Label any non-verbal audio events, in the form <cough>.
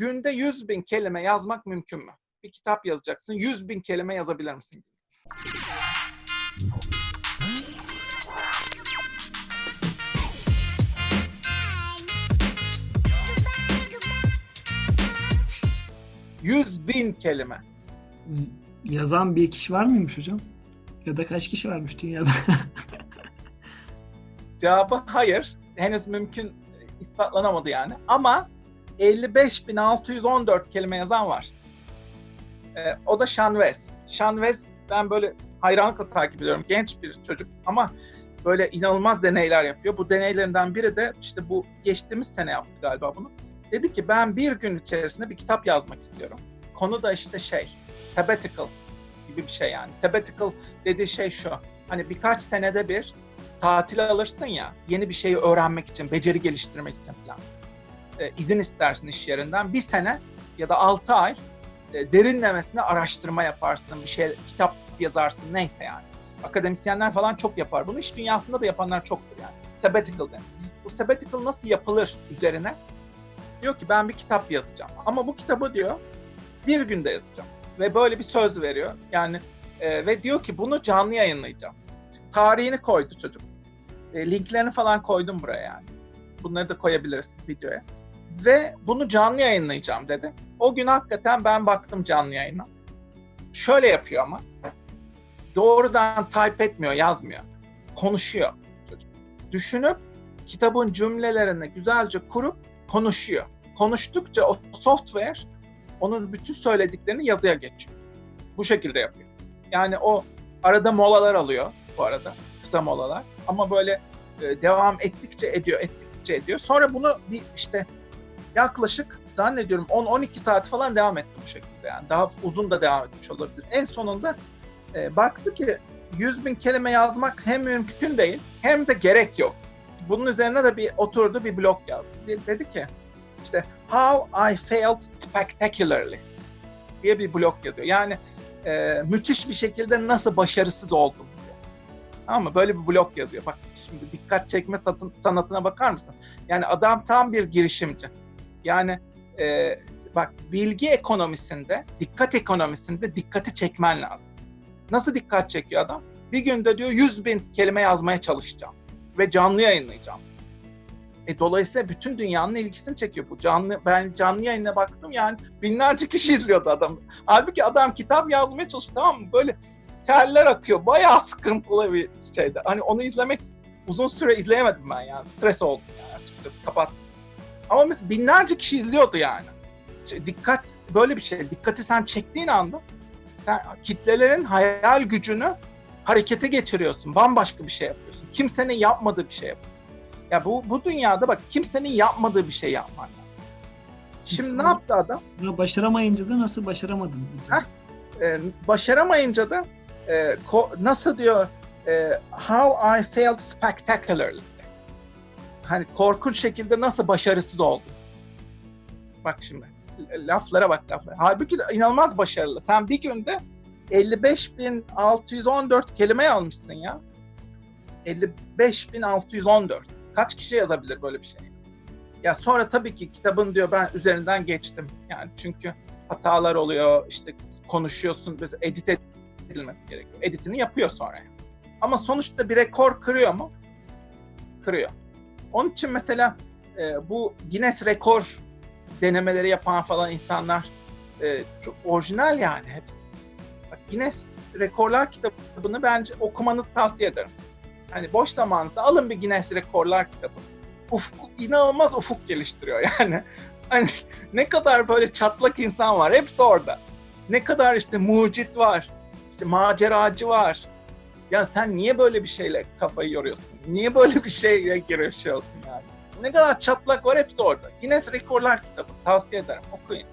günde 100 bin kelime yazmak mümkün mü? Bir kitap yazacaksın. 100 bin kelime yazabilir misin? Yüz bin kelime. Yazan bir kişi var mıymış hocam? Ya da kaç kişi varmış dünyada? <laughs> Cevabı hayır. Henüz mümkün ispatlanamadı yani. Ama 55.614 kelime yazan var. Ee, o da. Sean West ben böyle hayranlıkla takip ediyorum. Genç bir çocuk ama böyle inanılmaz deneyler yapıyor. Bu deneylerinden biri de işte bu geçtiğimiz sene yaptı galiba bunu. Dedi ki ben bir gün içerisinde bir kitap yazmak istiyorum. Konu da işte şey, sabbatical gibi bir şey yani. Sabbatical dediği şey şu. Hani birkaç senede bir tatil alırsın ya yeni bir şeyi öğrenmek için, beceri geliştirmek için falan. E, izin istersin iş yerinden. Bir sene ya da altı ay e, derinlemesine araştırma yaparsın, bir şey kitap yazarsın neyse yani. Akademisyenler falan çok yapar bunu. İş dünyasında da yapanlar çoktur yani. Sabbatical demek. Bu sabbatical nasıl yapılır üzerine? Diyor ki ben bir kitap yazacağım. Ama bu kitabı diyor bir günde yazacağım. Ve böyle bir söz veriyor. Yani e, ve diyor ki bunu canlı yayınlayacağım. Tarihini koydu çocuk. E, linklerini falan koydum buraya yani. Bunları da koyabiliriz videoya. Ve bunu canlı yayınlayacağım dedi. O gün hakikaten ben baktım canlı yayına. Şöyle yapıyor ama. Doğrudan type etmiyor, yazmıyor. Konuşuyor. Düşünüp kitabın cümlelerini güzelce kurup konuşuyor. Konuştukça o software onun bütün söylediklerini yazıya geçiyor. Bu şekilde yapıyor. Yani o arada molalar alıyor bu arada. Kısa molalar. Ama böyle e, devam ettikçe ediyor, ettikçe ediyor. Sonra bunu bir işte yaklaşık zannediyorum 10-12 saat falan devam etti bu şekilde. Yani daha uzun da devam etmiş olabilir. En sonunda e, baktı ki 100 bin kelime yazmak hem mümkün değil hem de gerek yok. Bunun üzerine de bir oturdu bir blog yazdı. De- Dedi ki işte How I Failed Spectacularly diye bir blog yazıyor. Yani e, müthiş bir şekilde nasıl başarısız oldum diyor. Tamam mı? Böyle bir blog yazıyor. Bak şimdi dikkat çekme satın, sanatına bakar mısın? Yani adam tam bir girişimci. Yani e, bak bilgi ekonomisinde, dikkat ekonomisinde dikkati çekmen lazım. Nasıl dikkat çekiyor adam? Bir günde diyor 100 bin kelime yazmaya çalışacağım ve canlı yayınlayacağım. E, dolayısıyla bütün dünyanın ilgisini çekiyor bu. Canlı ben canlı yayına baktım yani binlerce kişi izliyordu adam. Halbuki adam kitap yazmaya çalışıyor tamam mı? Böyle terler akıyor. Bayağı sıkıntılı bir şeydi. Hani onu izlemek uzun süre izleyemedim ben yani. Stres oldum yani. Kapattım. Ama mesela binlerce kişi izliyordu yani. Dikkat böyle bir şey. Dikkati sen çektiğin anda sen kitlelerin hayal gücünü harekete geçiriyorsun. Bambaşka bir şey yapıyorsun. Kimsenin yapmadığı bir şey yapıyorsun. Ya bu bu dünyada bak kimsenin yapmadığı bir şey yapman lazım. Şimdi ne yaptı adam? Ya başaramayınca da nasıl başaramadın? Heh. Ee, başaramayınca da e, ko- nasıl diyor e, how I failed spectacularly. Hani korkunç şekilde nasıl başarısız oldum. Bak şimdi laflara bak laflara. Halbuki inanılmaz başarılı. Sen bir günde 55.614 kelime almışsın ya. 55.614. Kaç kişi yazabilir böyle bir şey? Ya sonra tabii ki kitabın diyor ben üzerinden geçtim. Yani çünkü hatalar oluyor, işte konuşuyorsun, edit edilmesi gerekiyor. Editini yapıyor sonra. Ama sonuçta bir rekor kırıyor mu? Kırıyor. Onun için mesela e, bu Guinness rekor denemeleri yapan falan insanlar e, çok orijinal yani hepsi. Bak, Guinness Rekorlar kitabını bence okumanızı tavsiye ederim. Hani boş zamanınızda alın bir Guinness Rekorlar kitabı. Ufuk, inanılmaz ufuk geliştiriyor yani. <laughs> Hani ne kadar böyle çatlak insan var hepsi orada. Ne kadar işte mucit var, işte maceracı var. Ya sen niye böyle bir şeyle kafayı yoruyorsun? Niye böyle bir şeyle girişiyorsun yani? Ne kadar çatlak var hepsi orada. Guinness Rekorlar kitabı tavsiye ederim okuyun.